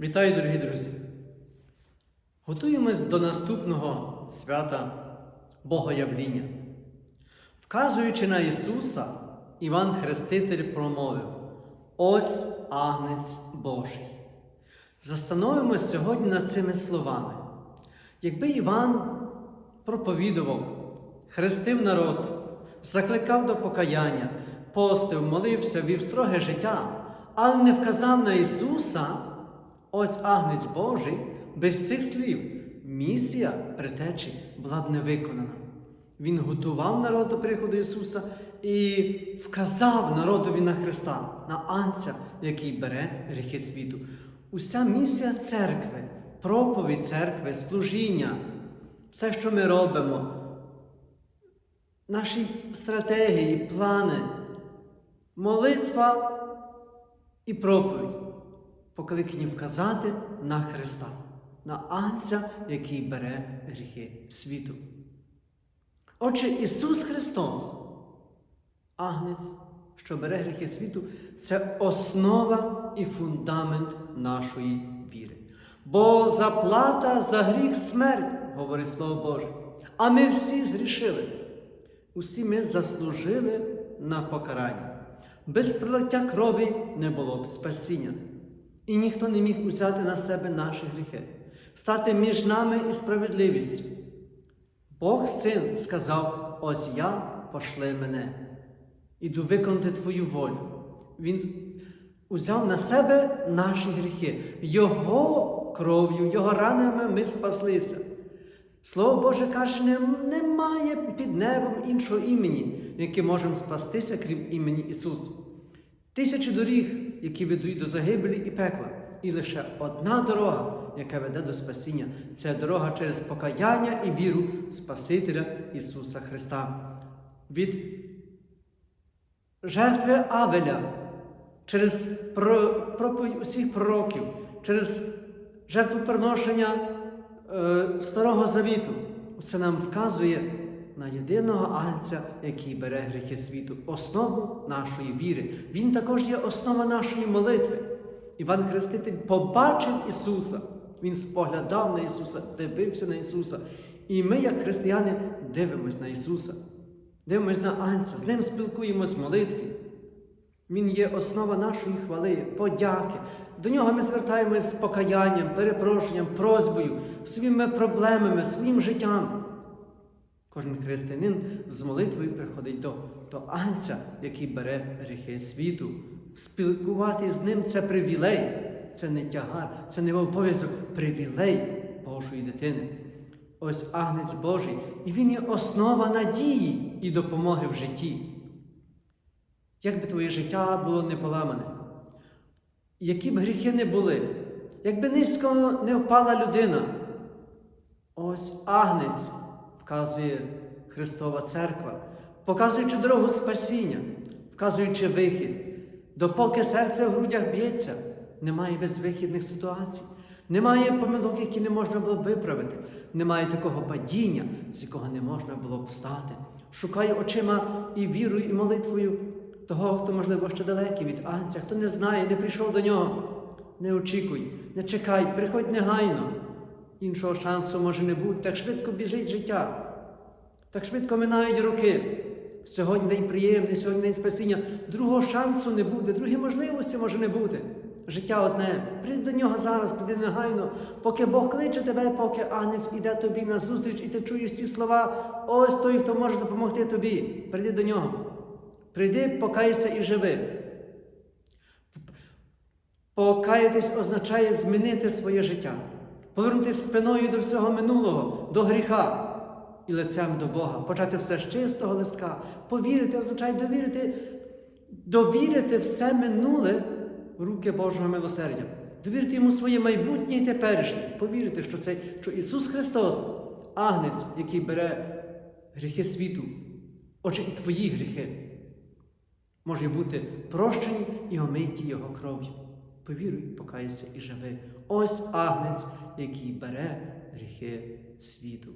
Вітаю, дорогі друзі! Готуємось до наступного свята Богоявління. Вказуючи на Ісуса, Іван Хреститель промовив: Ось агнець Божий. Застановимось сьогодні над цими словами. Якби Іван проповідував, хрестив народ, закликав до покаяння, постив, молився, вів строге життя, але не вказав на Ісуса, ось агнець Божий, без цих слів місія притечі була б не виконана. Він готував народ до приходу Ісуса і вказав народові на Христа, на Анця, який бере гріхи світу. Уся місія церкви, проповідь церкви, служіння, все, що ми робимо, наші стратегії, плани, молитва і проповідь покликані вказати на Христа, на Анця, який бере гріхи світу. Отже, Ісус Христос, Агнець, що бере гріхи світу, це основа і фундамент нашої віри. Бо заплата за гріх смерть, говорить Слово Боже. А ми всі згрішили. Усі ми заслужили на покарання. Без пролиття крові не було б спасіння. І ніхто не міг узяти на себе наші гріхи, стати між нами і справедливістю. Бог син сказав: Ось я пошли мене, іду виконати Твою волю. Він узяв на себе наші гріхи, Його кров'ю, Його ранами ми спаслися. Слово Боже каже, немає під небом іншого імені, яким можемо спастися, крім імені Ісус. Тисячі доріг, які ведуть до загибелі і пекла, і лише одна дорога, яка веде до спасіння, це дорога через покаяння і віру Спасителя Ісуса Христа. Від жертви Авеля, через проповідь усіх пророків, через жертвоприношення е, Старого Завіту. Це нам вказує на єдиного Анця, який бере гріхи світу, основу нашої віри. Він також є основа нашої молитви. Іван Хреститель побачив Ісуса, Він споглядав на Ісуса, дивився на Ісуса. І ми, як християни, дивимось на Ісуса, дивимось на Анця, з Ним спілкуємось в молитві. Він є основа нашої хвали, подяки. До нього ми звертаємось з покаянням, перепрошенням, просьбою, своїми проблемами, своїм життям. Кожен християнин з молитвою приходить до, до Анця, який бере гріхи світу. Спілкуватися з ним це привілей, це не тягар, це не обов'язок, привілей Божої дитини. Ось Агнець Божий, і він є основа надії і допомоги в житті. Як би твоє життя було не поламане, які б гріхи не були, якби низько не впала людина, ось агнець вказує Христова Церква, показуючи дорогу спасіння, вказуючи вихід. Допоки серце в грудях б'ється, немає безвихідних ситуацій, немає помилок, які не можна було б виправити, немає такого падіння, з якого не можна було б встати. Шукай очима і вірою, і молитвою того, хто, можливо, ще далекий від Анця, хто не знає, не прийшов до нього. Не очікуй, не чекай, приходь негайно. Іншого шансу може не бути. Так швидко біжить життя. Так швидко минають роки. Сьогодні день приємний, сьогодні день спасіння. Другого шансу не буде, другої можливості може не бути. Життя одне. Прийди до нього зараз, прийди негайно, поки Бог кличе тебе, поки Агнець іде тобі на зустріч, і ти чуєш ці слова. Ось той, хто може допомогти тобі. Прийди до нього. Прийди, покайся і живи. Покаятись означає змінити своє життя, повернутися спиною до всього минулого, до гріха і лицем до Бога, почати все з чистого листка, повірити, означає довірити, довірити все минуле в руки Божого милосердя, довірити йому своє майбутнє і теперішнє, повірити, що це що Ісус Христос, агнець, який бере гріхи світу, отже, і твої гріхи. Може бути прощені і омиті Його кров'ю. Повіруй, покайся і живи. Ось агнець, який бере гріхи світу.